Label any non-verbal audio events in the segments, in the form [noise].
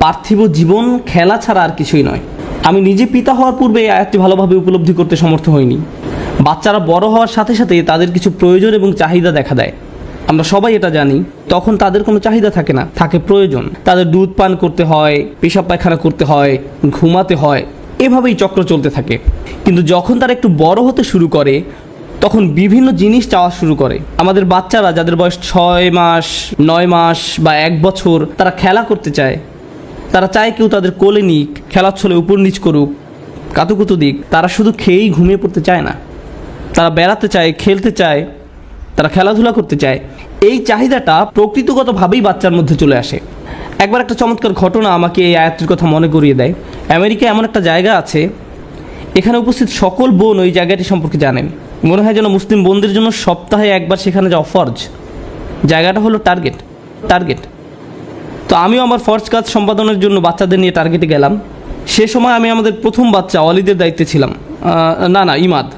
পার্থিব জীবন খেলা ছাড়া আর কিছুই নয়। আমি নিজে পিতা হওয়ার পূর্বে এই আয়াতটি ভালোভাবে উপলব্ধি করতে সমর্থ হইনি। বাচ্চারা বড় হওয়ার সাথে সাথে তাদের কিছু প্রয়োজন এবং চাহিদা দেখা দেয়। আমরা সবাই এটা জানি, তখন তাদের কোনো চাহিদা থাকে না, থাকে প্রয়োজন। তাদের দুধ পান করতে হয়, পেশাব পায়খানা করতে হয়, ঘুমাতে হয়, এভাবেই চক্র চলতে থাকে। কিন্তু যখন তারা একটু বড় হতে শুরু করে, তখন বিভিন্ন জিনিস চাওয়া শুরু করে। আমাদের বাচ্চারা যাদের বয়স ছয় মাস, নয় মাস বা এক বছর, তারা খেলা করতে চায়। তারা চায় কেউ তাদের কোলে নিক, খেলার ছলে উপর নিচ করুক, কাতুকুতু দিক। তারা শুধু খেয়েই ঘুমিয়ে পড়তে চায় না। তারা বেড়াতে চায়, খেলতে চায়, তারা খেলাধুলা করতে চায়। এই চাহিদাটা প্রকৃতিগতভাবেই বাচ্চার মধ্যে চলে আসে। একবার একটা চমৎকার ঘটনা আমাকে এই আয়াতটির কথা মনে করিয়ে দেয়। আমেরিকায় এমন একটা জায়গা আছে, এখানে উপস্থিত সকল বোন ওই জায়গাটি সম্পর্কে জানেন। মনে হয় যেন মুসলিম বোনদের জন্য সপ্তাহে একবার সেখানে যাওয়া ফরজ। জায়গাটা হলো টার্গেট টার্গেট। তো আমিও আমার ফরজ কাজ সম্পাদনের জন্য বাচ্চাদের নিয়ে টার্গেটে গেলাম। সে সময় আমি আমাদের প্রথম বাচ্চা অলিদের দায়িত্বে ছিলাম। না না, ইমাদ।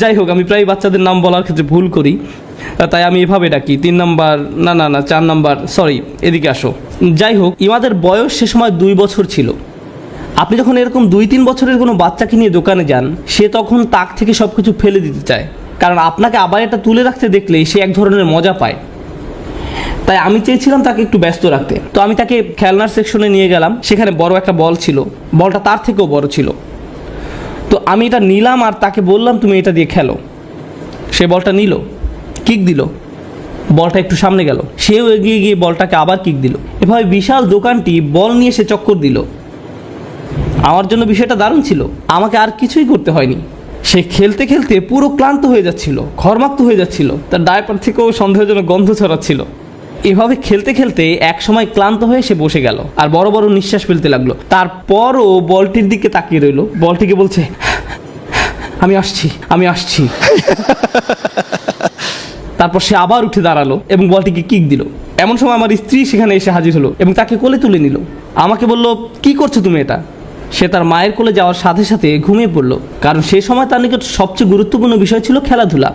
যাই হোক, আমি প্রায় বাচ্চাদের নাম বলার ক্ষেত্রে ভুল করি। তাই আমি এভাবে ডাকি। তিন নাম্বার, না না না, চার নাম্বার সরি এদিকে আসো। যাই হোক, ইমাদের বয়স সে সময় দুই বছর ছিল। আপনি যখন এরকম দুই, তিন বছরের কোনো বাচ্চাকে নিয়ে দোকানে যান, সে তখন তাক থেকে সব কিছু ফেলে দিতে চায়। কারণ আপনাকে আবার এটা তুলে রাখতে দেখলেই সে এক ধরনের মজা পায়। তাই আমি চেয়েছিলাম তাকে একটু ব্যস্ত রাখতে। তো আমি তাকে খেলনার সেকশনে নিয়ে গেলাম। সেখানে বড় একটা বল ছিল। বলটা তার থেকেও বড় ছিল। তো আমি এটা নিলাম আর তাকে বললাম, তুমি এটা দিয়ে খেলো। সে বলটা নিল। কিক দিল। বলটা একটু সামনে গেল। সেও এগিয়ে গিয়ে বলটাকে আবার কিক দিল। এভাবে বিশাল দোকানটি বল নিয়ে সে চক্কর দিল। আমার জন্য বিষয়টা দারুণ ছিল। আমাকে আর কিছুই করতে হয়নি। সে খেলতে খেলতে পুরো ক্লান্ত হয়ে যাচ্ছিল, ঘরমাক্ত হয়ে যাচ্ছিল। তার ডায়পার থেকেও সন্দেহজনক গন্ধ ছড়াচ্ছিল। এভাবে খেলতে খেলতে এক সময় ক্লান্ত হয়ে সে বসে গেল আর বড় বড় নিঃশ্বাস ফেলতে লাগল। তারপরও বলটির দিকে তাকিয়ে রইল। বলটিকে বলছে, আমি আসছি আমি আসছি। তারপর সে আবার উঠে দাঁড়াল এবং বলটিকে কিক দিল। এমন সময় আমার স্ত্রী সেখানে এসে হাজির হলো এবং তাকে কোলে তুলে নিল। আমাকে বলল, কি করছ তুমি এটা? সে তার মায়ের কোলে যাওয়ার সাথে সাথে ঘুমিয়ে পড়ল। কারণ সে সময় তার নিকট সবচেয়ে গুরুত্বপূর্ণ বিষয় ছিল খেলাধুলা।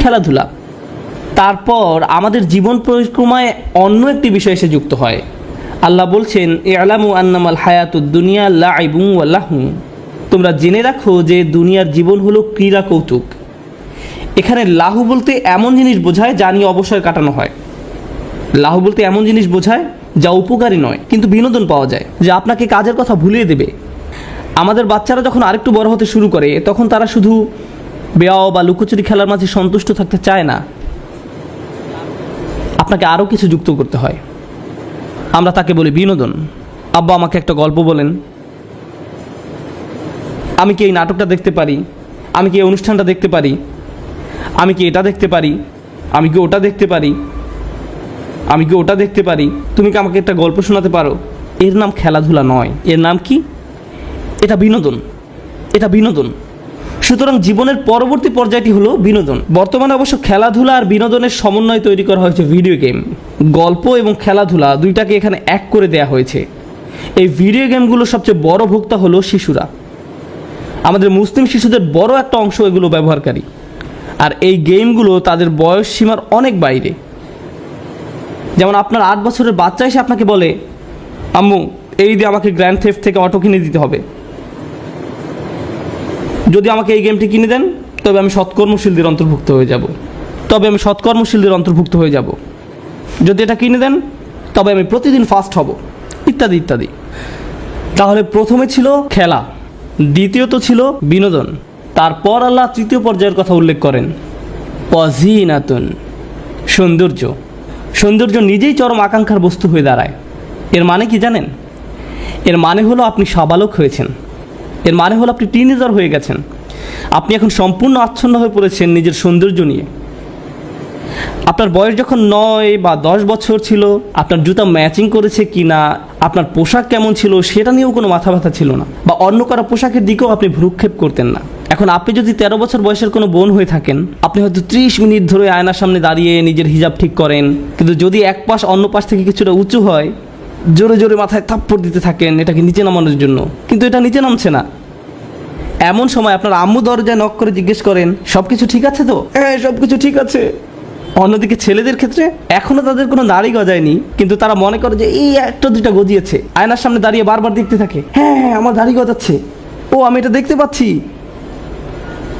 খেলাধুলা। তারপর আমাদের জীবন পরিক্রমায় অন্য একটি বিষয় এসে যুক্ত হয়। আল্লাহ বলছেন এ আলামু আন্নামাল হায়াতুদ দুনিয়া লাইবু আল্লাহু তোমরা জেনে রাখো যে দুনিয়ার জীবন হলো ক্রীড়া কৌতুক। এখানে লাহু বলতে এমন জিনিস বোঝায় যা নিয়ে অবসর কাটানো হয়। লাহু বলতে এমন জিনিস বোঝায় যা উপকারী নয়, কিন্তু বিনোদন পাওয়া যায়, যা আপনাকে কাজের কথা ভুলিয়ে দেবে। আমাদের বাচ্চারা যখন আরেকটু বড় হতে শুরু করে, তখন তারা শুধু বেয়াও বা লুকোচুরি খেলার মাঝে সন্তুষ্ট থাকতে চায় না। আপনাকে আরও কিছু যুক্ত করতে হয়। আমরা তাকে বলি বিনোদন। আব্বা আমাকে একটা গল্প বলেন। আমি কি এই নাটকটা দেখতে পারি? আমি কি এই অনুষ্ঠানটা দেখতে পারি? আমি কি এটা দেখতে পারি? আমি কি ওটা দেখতে পারি? আমি কি ওটা দেখতে পারি? তুমি কি আমাকে একটা গল্প শোনাতে পারো? এর নাম খেলাধুলা নয়। এর নাম কি? এটা বিনোদন। এটা বিনোদন। সুতরাং জীবনের পরবর্তী পর্যায়টি হলো বিনোদন। বর্তমানে অবশ্য খেলাধুলা আর বিনোদনের সমন্বয় তৈরি করা হয়েছে ভিডিও গেম। গল্প এবং খেলাধুলা দুইটাকে এখানে এক করে দেয়া হয়েছে। এই ভিডিও গেমগুলো সবচেয়ে বড় ভোক্তা হলো শিশুরা। আমাদের মুসলিম শিশুদের বড় একটা অংশ এগুলো ব্যবহারকারী। আর এই গেমগুলো তাদের বয়স সীমার অনেক বাইরে। যেমন আপনার আট বছরের বাচ্চা এসে আপনাকে বলে, আম্মু, এই দিয়ে আমাকে গ্র্যান্ড থেফ থেকে অটো কিনে দিতে হবে। যদি আমাকে এই গেমটি কিনে দেন, তবে আমি সৎকর্মশীলদের অন্তর্ভুক্ত হয়ে যাব। তবে আমি সৎকর্মশীলদের অন্তর্ভুক্ত হয়ে যাব। যদি এটা কিনে দেন, তবে আমি প্রতিদিন ফাস্ট হব। ইত্যাদি ইত্যাদি। তাহলে প্রথমে ছিল খেলা, দ্বিতীয়ত ছিল বিনোদন। তারপর আল্লাহ তৃতীয় পর্যায়ের কথা উল্লেখ করেন পজিনাতুন সৌন্দর্য। সৌন্দর্য নিজেই চরম আকাঙ্ক্ষার বস্তু হয়ে দাঁড়ায়। এর মানে কি জানেন? এর মানে হলো আপনি সাবালক হয়েছেন। এর মানে হলো আপনি টিনেজার হয়ে গেছেন। আপনি এখন সম্পূর্ণ আচ্ছন্ন হয়ে পড়েছেন নিজের সৌন্দর্য নিয়ে। আপনার বয়স যখন নয় বা দশ বছর ছিল, আপনার জুতা ম্যাচিং করেছে কি না আপনার পোশাক কেমন ছিল, সেটা নিয়েও কোনো মাথা ব্যথা ছিল না। বা অন্য কারও পোশাকের দিকেও আপনি ভ্রুক্ষেপ করতেন না। এখন আপনি যদি তেরো বছর বয়সের কোনো বোন হয়ে থাকেন, আপনি হয়তো ত্রিশ মিনিট ধরে আয়নার সামনে দাঁড়িয়ে নিজের হিজাব ঠিক করেন। কিন্তু যদি এক পাশ অন্য পাশ থেকে কিছুটা উঁচু হয় জোরে জোরে মাথায় থাপ্পড় দিতে থাকেন এটাকে নিচে নামানোর জন্য। কিন্তু এটা নিচে নামছে না। এমন সময় আপনার আম্মু দরজায় নক করে জিজ্ঞেস করেন সব কিছু ঠিক আছে তো? হ্যাঁ সব কিছু ঠিক আছে। অন্যদিকে ছেলেদের ক্ষেত্রে এখনও তাদের কোনো দাড়ি গজায়নি কিন্তু তারা মনে করে যে এই একটা দুটা গজিয়েছে। আয়নার সামনে দাঁড়িয়ে বারবার দেখতে থাকে হ্যাঁ হ্যাঁ আমার দাড়ি গজাচ্ছে। ও আমি এটা দেখতে পাচ্ছি।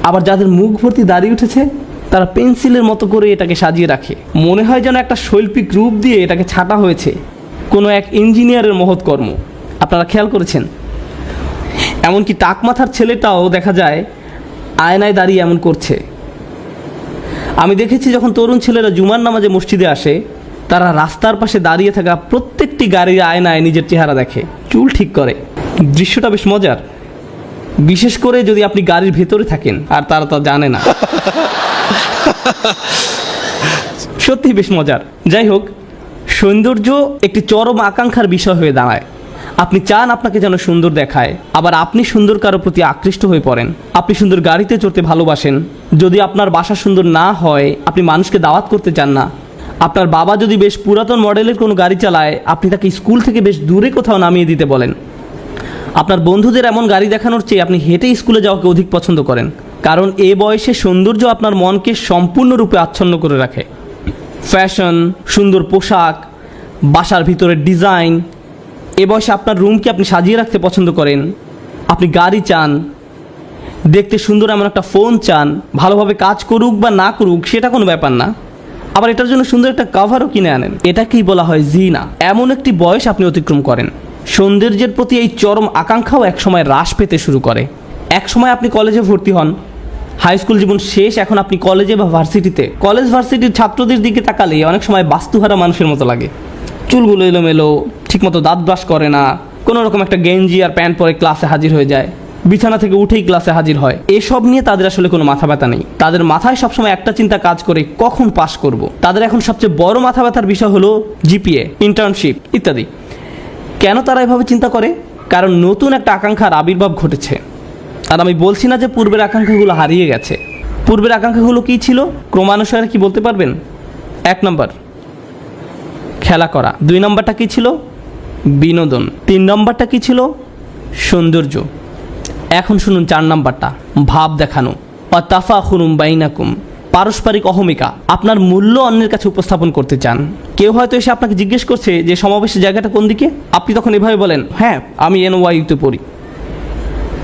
আবার যাদের মুখ ভর্তি দাঁড়িয়ে উঠেছে তারা পেন্সিলের মতো করে এটাকে সাজিয়ে রাখে। মনে হয় যেন একটা শৈল্পিক রূপ দিয়ে এটাকে ছাটা হয়েছে। কোনো এক ইঞ্জিনিয়ারের মহৎ কর্ম। আপনারা খেয়াল করেছেন? এমনকি টাক মাথার ছেলেটাও দেখা যায় আয়নায় দাঁড়িয়ে এমন করছে। আমি দেখেছি যখন তরুণ ছেলেরা জুমার নামাজে মসজিদে আসে তারা রাস্তার পাশে দাঁড়িয়ে থাকা প্রত্যেকটি গাড়ির আয়নায় নিজের চেহারা দেখে চুল ঠিক করে। দৃশ্যটা বেশ মজার। বিশেষ করে যদি আপনি গাড়ির ভেতরে থাকেন আর তারা তা জানে না। [laughs] সত্যি বেশ মজার। যাই হোক সৌন্দর্য একটি চরম আকাঙ্ক্ষার বিষয় হয়ে দাঁড়ায়। আপনি চান আপনাকে যেন সুন্দর দেখায়, আবার আপনি সুন্দর কারও প্রতি আকৃষ্ট হয়ে পড়েন। আপনি সুন্দর গাড়িতে চড়তে ভালোবাসেন। যদি আপনার বাসা সুন্দর না হয়, আপনি মানুষকে দাওয়াত করতে চান না। আপনার বাবা যদি বেশ পুরাতন মডেলের কোনো গাড়ি চালায়, আপনি তাকে স্কুল থেকে বেশ দূরে কোথাও নামিয়ে দিতে বলেন। আপনার বন্ধুদের এমন গাড়ি দেখানোর চেয়ে আপনি হেঁটে স্কুলে যাওয়াকে অধিক পছন্দ করেন। কারণ এ বয়সে সৌন্দর্য আপনার মনকে সম্পূর্ণরূপে আচ্ছন্ন করে রাখে। ফ্যাশন, সুন্দর পোশাক, বাসার ভিতরের ডিজাইন, এ বয়সে আপনার রুমকে আপনি সাজিয়ে রাখতে পছন্দ করেন? আপনি গাড়ি চান, দেখতে সুন্দর এমন একটা ফোন চান, ভালোভাবে কাজ করুক বা না করুক, সেটা কোনো ব্যাপার না। আবার এটার জন্য সুন্দর একটা কাভারও কিনে আনেন। এটাকেই বলা হয় জিনা। এমন একটি বয়স আপনি অতিক্রম করেন। সৌন্দর্যের প্রতি এই চরম আকাঙ্ক্ষাও একসময় হ্রাস পেতে শুরু করে। একসময় আপনি কলেজে ভর্তি হন হাই স্কুল জীবন শেষ, এখন আপনি কলেজে বা ভার্সিটিতে কলেজ ভার্সিটির ছাত্রদের দিকে তাকালে অনেক সময় বাস্তুহারা মানুষের মতো লাগে। চুলগুলো এলোমেলো, ঠিকমতো দাঁত ব্রাশ করে না, কোনো রকম একটা গেঞ্জি আর প্যান্ট পরে ক্লাসে হাজির হয়ে যায়। বিছানা থেকে উঠেই ক্লাসে হাজির হয়। এসব নিয়ে তাদের আসলে কোনো মাথা ব্যথা নেই। তাদের মাথায় সবসময় একটা চিন্তা কাজ করে, কখন পাস করব। তাদের এখন সবচেয়ে বড় মাথা ব্যথার বিষয় হলো জিপিএ ইন্টার্নশিপ ইত্যাদি। কেন তারা এভাবে চিন্তা করে? কারণ নতুন একটা আকাঙ্ক্ষার আবির্ভাব ঘটেছে। আর আমি বলছি না যে পূর্বের আকাঙ্ক্ষাগুলো হারিয়ে গেছে। পূর্বের আকাঙ্ক্ষাগুলো কী ছিল? ক্রমানুসারে কি বলতে পারবেন? এক নম্বর, খেলা করা। দুই নম্বরটা কী ছিল? বিনোদন। তিন নম্বরটা কী ছিল? সৌন্দর্য। এখন শুনুন চার নম্বরটা। ভাব দেখানো। অতাফা খুরুম বাইনাকুম। পারস্পরিক অহমিকা। আপনার মূল্য অন্যের কাছে উপস্থাপন করতে চান। কেউ হয়তো এসে আপনাকে জিজ্ঞেস করছে যে সমাবেশের জায়গাটা কোন দিকে? আপনি তখন এভাবে বলেন হ্যাঁ আমি এন ওয়াইতে পড়ি।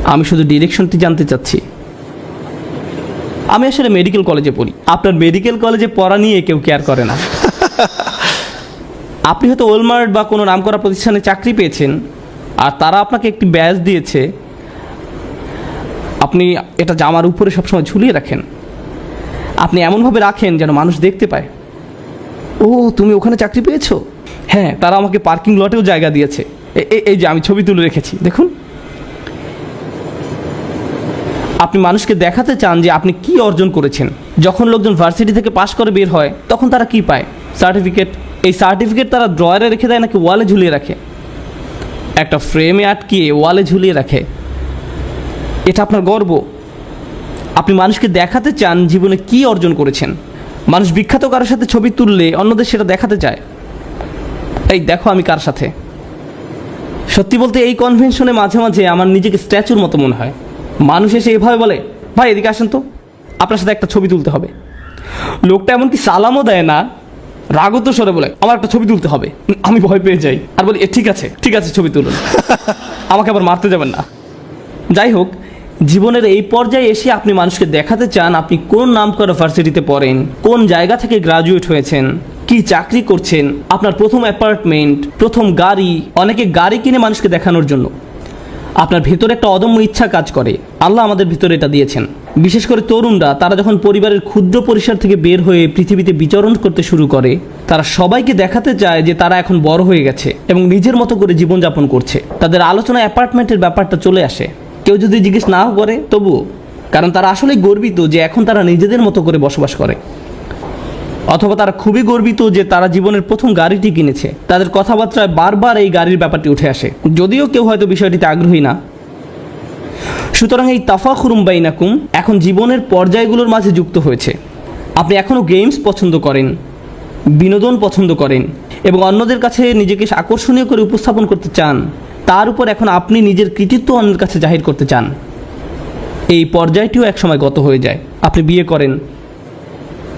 আমি শুধু ডিরেকশনটি জানতে চাচ্ছি। আমি আসলে মেডিকেল কলেজে পড়ি। আপনার মেডিকেল কলেজে পড়া নিয়ে কেউ কেয়ার করে না। আপনি হয়তো ওলমার্ট বা কোনো নামকরা প্রতিষ্ঠানে চাকরি পেয়েছেন, আর তারা আপনাকে একটি ব্যাজ দিয়েছে। আপনি এটা জামার উপরে সবসময় ঝুলিয়ে রাখেন। আপনি এমনভাবে রাখেন যেন মানুষ দেখতে পায়। ও, তুমি ওখানে চাকরি পেয়েছ? হ্যাঁ তারা আমাকে পার্কিং লটেও জায়গা দিয়েছে। এই যে আমি ছবি তুলে রেখেছি, দেখুন। আপনি মানুষকে দেখাতে চান যে আপনি কি অর্জন করেছেন। যখন লোকজন ভার্সিটি থেকে পাশ করে বের হয়, তখন তারা কি পায়? সার্টিফিকেট এই সার্টিফিকেট তারা ড্রয়ারে রেখে দেয় নাকি ওয়ালে ঝুলিয়ে রাখে? একটা ফ্রেমে আটকিয়ে ওয়ালে ঝুলিয়ে রাখে। এটা আপনার গর্ব। আপনি মানুষকে দেখাতে চান জীবনে কি অর্জন করেছেন। মানুষ বিখ্যাত কারোর সাথে ছবি তুললে অন্যদের সেটা দেখাতে চায়। এই দেখো আমি কার সাথে। সত্যি বলতে এই কনভেনশনে মাঝে মাঝে আমার নিজেকে স্ট্যাচুর মতো মনে হয়। মানুষ এসে এভাবে বলে ভাই এদিকে আসেন তো আপনার সাথে একটা ছবি তুলতে হবে। লোকটা এমনকি সালামও দেয় না রাগত সরে বলে আমার একটা ছবি তুলতে হবে। আমি ভয় পেয়ে যাই। আর বলি "এ, ঠিক আছে ঠিক আছে ছবি তুলুন। [laughs] আমাকে আবার মারতে যাবেন না। যাই হোক জীবনের এই পর্যায়ে এসে আপনি মানুষকে দেখাতে চান আপনি কোন নাম করা ভার্সিটিতে পড়েন কোন জায়গা থেকে গ্রাজুয়েট হয়েছেন কি চাকরি করছেন আপনার প্রথম অ্যাপার্টমেন্ট প্রথম গাড়ি অনেকে গাড়ি কিনে মানুষকে দেখানোর জন্য। আপনার ভেতরে একটা অদম্য ইচ্ছা কাজ করে। আল্লাহ আমাদের ভিতরে এটা দিয়েছেন। বিশেষ করে তরুণরা, তারা যখন পরিবারের ক্ষুদ্র পরিসর থেকে বের হয়ে পৃথিবীতে বিচরণ করতে শুরু করে, তারা সবাইকে দেখাতে চায় যে তারা এখন বড় হয়ে গেছে এবং নিজের মতো করে জীবনযাপন করছে। তাদের আলোচনা অ্যাপার্টমেন্টের ব্যাপারটা চলে আসে। কেউ যদি জিজ্ঞেস নাও করে, তবুও। কারণ তারা আসলেই গর্বিত যে এখন তারা নিজেদের মতো করে বসবাস করে। অথবা তারা খুবই গর্বিত যে তারা জীবনের প্রথম গাড়িটি কিনেছে। তাদের কথাবার্তায় বারবার এই গাড়ির ব্যাপারটি উঠে আসে। যদিও কেউ হয়তো বিষয়টিতে আগ্রহী না। সুতরাং এই তাফা খুরুম বাইনাকুম এখন জীবনের পর্যায়গুলোর মাঝে যুক্ত হয়েছে। আপনি এখনও গেমস পছন্দ করেন, বিনোদন পছন্দ করেন এবং অন্যদের কাছে নিজেকে আকর্ষণীয় করে উপস্থাপন করতে চান, তার উপর এখন আপনি নিজের কৃতিত্ব অন্যের কাছে জাহির করতে চান। এই পর্যায়টিও একসময় গত হয়ে যায়। আপনি বিয়ে করেন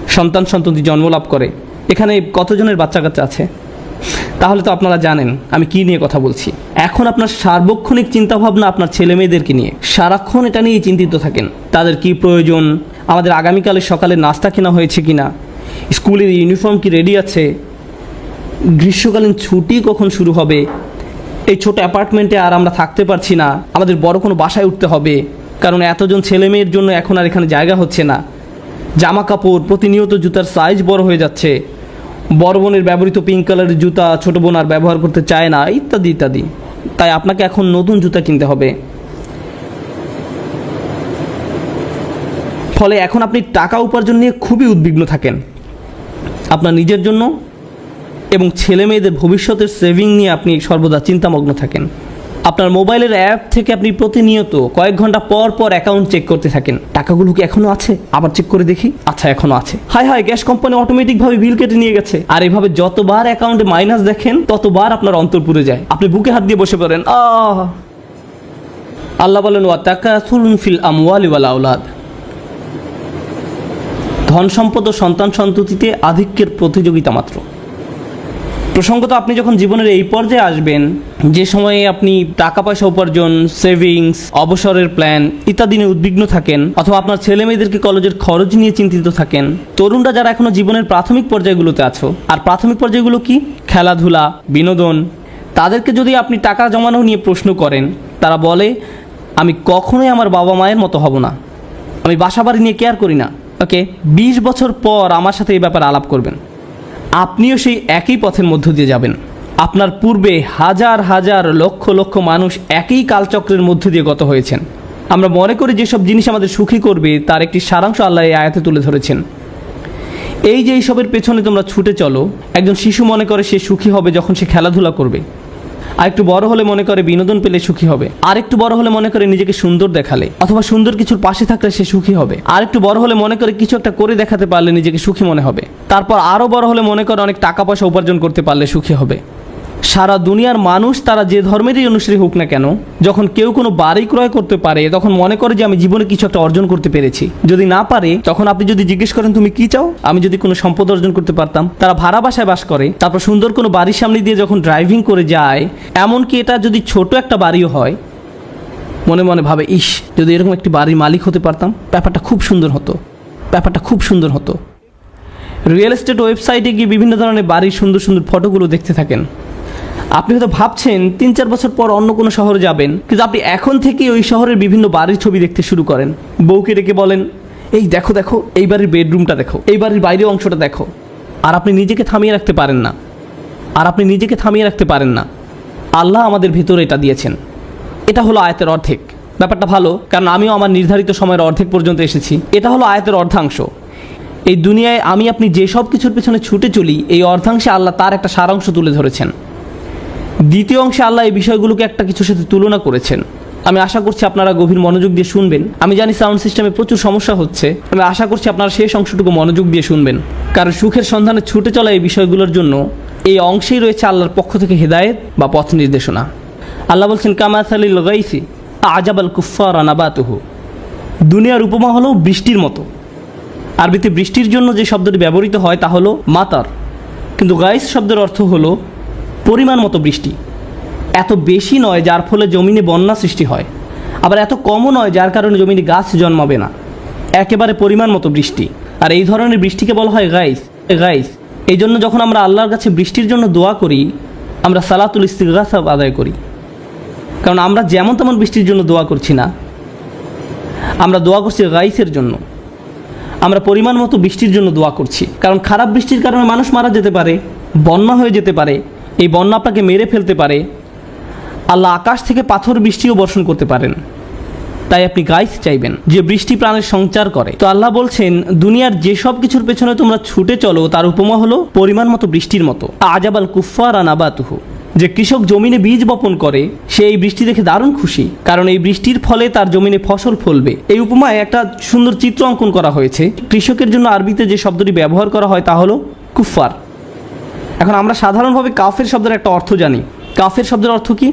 সন্তান সন্ততি জন্মলাভ করে। এখানে কতজনের বাচ্চা কাচ্চা আছে? তাহলে তো আপনারা জানেন, আমি কি নিয়ে কথা বলছি। এখন আপনার সার্বক্ষণিক চিন্তাভাবনা আপনার ছেলে মেয়েদেরকে নিয়ে। সারাক্ষণ এটা নিয়েই চিন্তিত থাকেন। তাদের কি প্রয়োজন? আমাদের আগামীকালের সকালে নাস্তা কেনা হয়েছে কিনা? স্কুলের ইউনিফর্ম কি রেডি আছে? গ্রীষ্মকালীন ছুটি কখন শুরু হবে? এই ছোট অ্যাপার্টমেন্টে আর আমরা থাকতে পারছি না। আমাদের বড় কোনো বাসায় উঠতে হবে। কারণ এতজন ছেলে মেয়ের জন্য এখন আর এখানে জায়গা হচ্ছে না। জামা কাপড়, প্রতিনিয়ত জুতার সাইজ বড় হয়ে যাচ্ছে। বড় বোনের ব্যবহৃত পিঙ্ক কালারের জুতা, ছোটো বোন আর ব্যবহার করতে চায় না, ইত্যাদি ইত্যাদি। তাই আপনাকে এখন নতুন জুতা কিনতে হবে। ফলে এখন আপনি টাকা উপার্জন নিয়ে খুবই উদ্বিগ্ন থাকেন। আপনার নিজের জন্য এবং ছেলে মেয়েদের ভবিষ্যতের সেভিং নিয়ে আপনি সর্বদা চিন্তামগ্ন থাকেন। আপনার মোবাইলের অ্যাপ থেকে আপনি প্রতিনিয়ত কয়েক ঘণ্টা পর পর অ্যাকাউন্ট চেক করতে থাকেন। টাকাগুলো কি এখনও আছে? আবার চেক করে দেখি। আচ্ছা এখনও আছে। হাই হাই, গ্যাস কোম্পানি অটোমেটিকভাবে বিল কেটে নিয়ে গেছে। আর এভাবে যতবার অ্যাকাউন্টে মাইনাস দেখেন, ততবার আপনার অন্তর পুড়ে যায়। আপনি বুকে হাত দিয়ে বসে পড়েন। আহ! আল্লাহ বলেন ওয়া তাকাসুলুন ফিল আমওয়ালি ওয়াল আওলাদ। ধন সম্পদ ও সন্তান সন্ততিতে আধিক্যের প্রতিযোগিতা মাত্র। প্রসঙ্গত, আপনি যখন জীবনের এই পর্যায়ে আসবেন যে সময়ে আপনি টাকা পয়সা উপার্জন সেভিংস অবসরের প্ল্যান ইত্যাদি নিয়ে উদ্বিগ্ন থাকেন অথবা আপনার ছেলে মেয়েদেরকে কলেজের খরচ নিয়ে চিন্তিত থাকেন, তরুণরা যারা এখনও জীবনের প্রাথমিক পর্যায়গুলোতে আছো, আর প্রাথমিক পর্যায়গুলো কি? খেলাধুলা, বিনোদন, তাদেরকে যদি আপনি টাকা জমানো নিয়ে প্রশ্ন করেন, তারা বলে, আমি কখনোই আমার বাবা মায়ের মতো হব না। আমি বাসা বাড়ি নিয়ে কেয়ার করি না। ওকে, বিশ বছর পর আমার সাথে এই ব্যাপারে আলাপ করবেন। আপনিও সেই একই পথের মধ্য দিয়ে যাবেন। আপনার পূর্বে হাজার হাজার লক্ষ লক্ষ মানুষ একই কালচক্রের মধ্য দিয়ে গত হয়েছেন। আমরা মনে করি যেসব জিনিস আমাদের সুখী করবে, তার একটি সারাংশ আল্লাহ এই আয়াতে তুলে ধরেছেন। এই যে এইসবের পেছনে তোমরা ছুটে চলো, একজন শিশু মনে করে সে সুখী হবে যখন সে খেলাধুলা করবে। আর একটু বড় হলে মনে করে বিনোদন পেলে সুখী হবে। আর একটু বড় হলে মনে করে নিজেকে সুন্দর দেখালে, অথবা সুন্দর কিছুর পাশে থাকলে সে সুখী হবে। আর একটু বড় হলে মনে করে কিছু একটা করে দেখাতে পারলে নিজেকে সুখী মনে হবে। তারপর আরও বড় হলে মনে করে অনেক টাকা পয়সা উপার্জন করতে পারলে সুখী হবে। সারা দুনিয়ার মানুষ তারা যে ধর্মেরই অনুসারী হোক না কেন, যখন কেউ কোনো বাড়ি ক্রয় করতে পারে, তখন মনে করে যে আমি জীবনে কিছু একটা অর্জন করতে পেরেছি। যদি না পারে, তখন আপনি যদি জিজ্ঞেস করেন, তুমি কি চাও? আমি যদি কোনো সম্পদ অর্জন করতে পারতাম, তারা ভাড়া বাসায় বাস করে, তারপর সুন্দর কোনো বাড়ির সামনে দিয়ে যখন ড্রাইভিং করে যায়, এমনকি এটা যদি ছোট একটা বাড়িও হয়, মনে মনে ভাবে, ইস, যদি এরকম একটি বাড়ির মালিক হতে পারতাম, ব্যাপারটা খুব সুন্দর হতো, ব্যাপারটা খুব সুন্দর হতো। রিয়েল এস্টেট ওয়েবসাইটে গিয়ে বিভিন্ন ধরনের বাড়ির সুন্দর সুন্দর ফটোগুলো দেখতে থাকেন। আপনি হয়তো ভাবছেন তিন চার বছর পর অন্য কোনো শহরে যাবেন, কিন্তু আপনি এখন থেকেই ওই শহরের বিভিন্ন বাড়ির ছবি দেখতে শুরু করেন। বউকে ডেকে বলেন, এই দেখো দেখো, এই বাড়ির বেডরুমটা দেখো, এই বাড়ির বাইরের অংশটা দেখো। আর আপনি নিজেকে থামিয়ে রাখতে পারেন না। আর আপনি নিজেকে থামিয়ে রাখতে পারেন না। আল্লাহ আমাদের ভেতরে এটা দিয়েছেন। এটা হলো আয়তের অর্ধেক। ব্যাপারটা ভালো, কারণ আমিও আমার নির্ধারিত সময়ের অর্ধেক পর্যন্ত এসেছি। এটা হলো আয়তের অর্ধাংশ। এই দুনিয়ায় আমি, আপনি যে সব কিছুর পেছনে ছুটে চলি, এই অর্ধাংশে আল্লাহ তার একটা সারাংশ তুলে ধরেছেন। দ্বিতীয় অংশে আল্লাহ এই বিষয়গুলোকে একটা কিছুর সাথে তুলনা করেছেন। আমি আশা করছি আপনারা গভীর মনোযোগ দিয়ে শুনবেন। আমি জানি সাউন্ড সিস্টেমে প্রচুর সমস্যা হচ্ছে। আমি আশা করছি আপনারা শেষ অংশটুকু মনোযোগ দিয়ে শুনবেন। কারণ সুখের সন্ধানে ছুটে চলা এই বিষয়গুলোর জন্য এই অংশেই রয়েছে আল্লাহর পক্ষ থেকে হেদায়েত বা পথ নির্দেশনা। আল্লাহ বলছেন কামাথালিল গাইসি আজাবাল কুফার আনাবাতুহু দুনিয়ার উপমা হলো বৃষ্টির মতো। আরবিতে বৃষ্টির জন্য যে শব্দটি ব্যবহৃত হয় তা হলো মাতার। কিন্তু গাইস শব্দের অর্থ হলো পরিমাণ মতো বৃষ্টি। এত বেশি নয় যার ফলে জমিনে বন্যা সৃষ্টি হয়। আবার এত কমও নয় যার কারণে জমিনে গাছ জন্মাবে না। একেবারে পরিমাণ মতো বৃষ্টি। আর এই ধরনের বৃষ্টিকে বলা হয় গাইস গাইস। এই জন্য যখন আমরা আল্লাহর কাছে বৃষ্টির জন্য দোয়া করি, আমরা সালাতুল ইস্তিগাসা আদায় করি। কারণ আমরা যেমন তেমন বৃষ্টির জন্য দোয়া করছি না। আমরা দোয়া করছি গাইসের জন্য। আমরা পরিমাণ মতো বৃষ্টির জন্য দোয়া করছি। কারণ খারাপ বৃষ্টির কারণে মানুষ মারা যেতে পারে, বন্যা হয়ে যেতে পারে। এই বন্যা আপনাকে মেরে ফেলতে পারে। আল্লাহ আকাশ থেকে পাথর বৃষ্টিও বর্ষণ করতে পারেন। তাই আপনি গাইস চাইবেন যে বৃষ্টি প্রাণের সঞ্চার করে। তো আল্লাহ বলছেন, দুনিয়ার যে সব কিছুর পেছনে তোমরা ছুটে চলো, তার উপমা হলো পরিমাণ মতো বৃষ্টির মতো। আজাবাল কুফার আনাবাতুহু যে কৃষক জমিনে বীজ বপন করে, সে এই বৃষ্টি দেখে দারুণ খুশি। কারণ এই বৃষ্টির ফলে তার জমিনে ফসল ফলবে। এই উপমায় একটা সুন্দর চিত্র অঙ্কন করা হয়েছে। কৃষকের জন্য আরবিতে যে শব্দটি ব্যবহার করা হয় তা হলো কুফার এখন আমরা সাধারণভাবে কাফের শব্দের একটা অর্থ জানি। কাফের শব্দের অর্থ কি?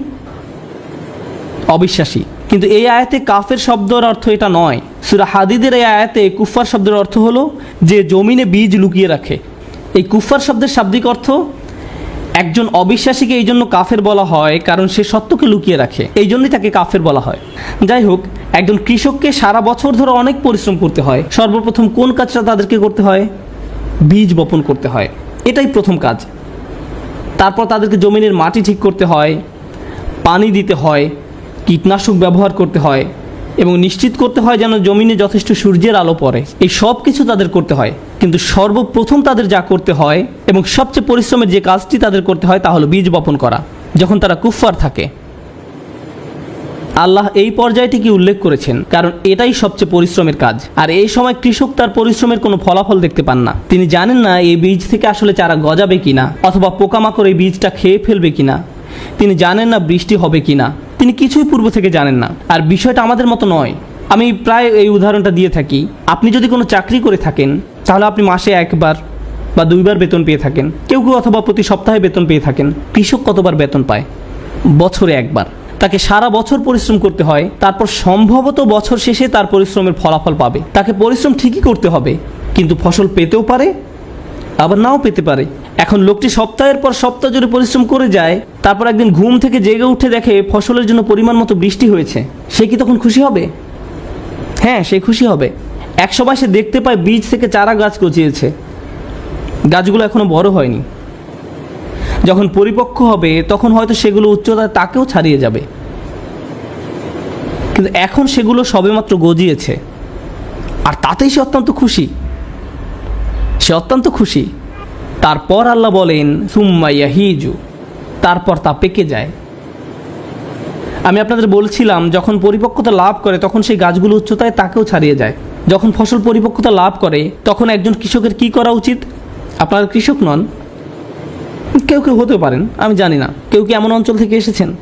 অবিশ্বাসী। কিন্তু এই আয়াতে কাফের শব্দের অর্থ এটা নয়। সুরা হাদিদের এই আয়াতে কুফার শব্দের অর্থ হলো যে জমিনে বীজ লুকিয়ে রাখে। এই কুফার শব্দের শাব্দিক অর্থ, একজন অবিশ্বাসীকে এই জন্য কাফের বলা হয় কারণ সে সত্যকে লুকিয়ে রাখে। এই জন্যই তাকে কাফের বলা হয়। যাই হোক, একজন কৃষককে সারা বছর ধরে অনেক পরিশ্রম করতে হয়। সর্বপ্রথম কোন কাজটা তাদেরকে করতে হয়? বীজ বপন করতে হয়। এটাই প্রথম কাজ। তারপর তাদেরকে জমিনের মাটি ঠিক করতে হয়, পানি দিতে হয়, কীটনাশক ব্যবহার করতে হয় এবং নিশ্চিত করতে হয় যেন জমিনে যথেষ্ট সূর্যের আলো পড়ে। এই সব কিছু তাদের করতে হয়। কিন্তু সর্বপ্রথম তাদের যা করতে হয় এবং সবচেয়ে পরিশ্রমের যে কাজটি তাদের করতে হয় তা হলো বীজ বপন করা। যখন তারা কুফফার থাকে আল্লাহ এই পর্যায়টিকে উল্লেখ করেছেন? কারণ এটাই সবচেয়ে পরিশ্রমের কাজ। আর এই সময় কৃষক তার পরিশ্রমের কোনো ফলাফল দেখতে পান না। তিনি জানেন না এই বীজ থেকে আসলে চারা গজাবে কিনা, অথবা পোকামাকড় এই বীজটা খেয়ে ফেলবে কিনা। তিনি জানেন না বৃষ্টি হবে কিনা। তিনি কিছুই পূর্ব থেকে জানেন না। আর বিষয়টা আমাদের মতো নয়। আমি প্রায় এই উদাহরণটা দিয়ে থাকি। আপনি যদি কোনো চাকরি করে থাকেন, তাহলে আপনি মাসে একবার বা দুইবার বেতন পেয়ে থাকেন। কেউ কেউ অথবা প্রতি সপ্তাহে বেতন পেয়ে থাকেন। কৃষক কতবার বেতন পায়? বছরে একবার। তাকে সারা বছর পরিশ্রম করতে হয়, তারপর সম্ভবত বছর শেষে তার পরিশ্রমের ফলাফল পাবে। তাকে পরিশ্রম ঠিকই করতে হবে, কিন্তু ফসল পেতেও পারে, আবার নাও পেতে পারে। এখন লোকটি সপ্তাহের পর সপ্তাহ জুড়ে পরিশ্রম করে যায়, তারপর একদিন ঘুম থেকে জেগে উঠে দেখে ফসলের জন্য পরিমাণ মতো বৃষ্টি হয়েছে। সে কি তখন খুশি হবে? হ্যাঁ সে খুশি হবে। এক সময় সে দেখতে পায় বীজ থেকে চারা গাছ গজিয়েছে। গাছগুলো এখনও বড় হয়নি। যখন পরিপক্ক হবে, তখন হয়তো সেগুলো উচ্চতায় তাকেও ছাড়িয়ে যাবে। কিন্তু এখন সেগুলো সবেমাত্র গজিয়েছে। আর তাতেই সে অত্যন্ত খুশি। সে অত্যন্ত খুশি। তারপর আল্লাহ বলেন সুম্মাইয়া হিজু তারপর তা পেকে যায়। আমি আপনাদের বলছিলাম, যখন পরিপক্কতা লাভ করে, তখন সেই গাছগুলো উচ্চতায় তাকেও ছাড়িয়ে যায়। যখন ফসল পরিপক্কতা লাভ করে, তখন একজন কৃষকের কি করা উচিত? আপনারা কৃষক নন। কেউ কেউ হতে পারেন, আমি জানি না। কেউ কি এমন অঞ্চল থেকে এসেছেন?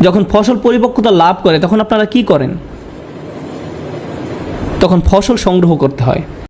যখন ফসল পরিপক্কতা লাভ করে, তখন আপনারা কি করেন? তখন ফসল সংগ্রহ করতে হয়।